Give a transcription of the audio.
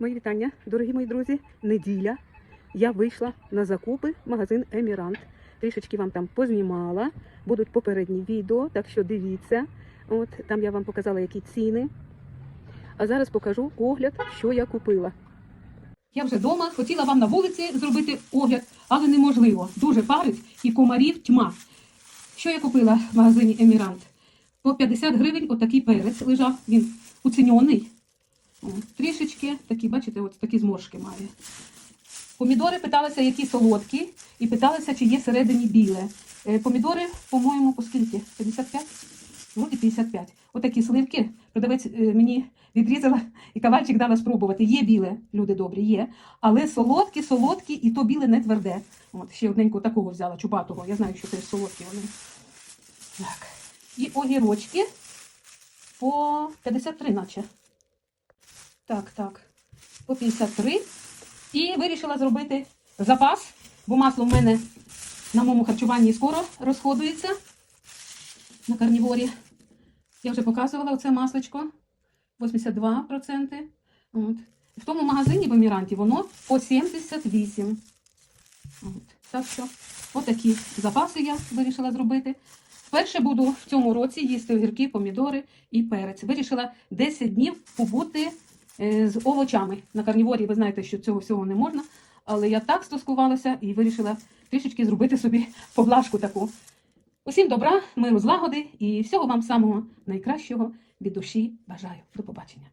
Мої вітання, дорогі мої друзі. Неділя. Я вийшла на закупи в магазин Емірант. Трішечки вам там познімала. Будуть попередні відео, так що дивіться. От там я вам показала, які ціни. А зараз покажу огляд, що я купила. Я вже вдома хотіла вам на вулиці зробити огляд, але неможливо. Дуже парить і комарів тьма. Що я купила в магазині Емірант? По 50 гривень отакий перець лежав. Він уціньоний. Трішечки такі, бачите, от такі зморшки має. Помідори питалися, які солодкі, і питалися, чи є всередині біле. Е, Помідори, по-моєму, по скільки? 55? Ну і 55. Отакі сливки. Продавець е, мені відрізала і кавальчик дала спробувати. Є біле, люди добрі, є. Але солодкі, солодкі, і то біле не тверде. От, ще одненько такого взяла, чубатого. Я знаю, що теж солодкі вони. Так. І огірочки по 53, наче. Так, так. По 53. І вирішила зробити запас, бо масло в мене на моєму харчуванні скоро розходується на карніворі. Я вже показувала оце масличко. 82%. От. В тому магазині в Еміранті воно по 78. От. Так що, отакі запаси я вирішила зробити. Вперше буду в цьому році їсти огірки, помідори і перець. Вирішила 10 днів побути з овочами. На карніворі ви знаєте, що цього всього не можна. Але я так стоскувалася і вирішила трішечки зробити собі поблажку таку. Усім добра, миру, злагоди і всього вам самого найкращого від душі бажаю. До побачення.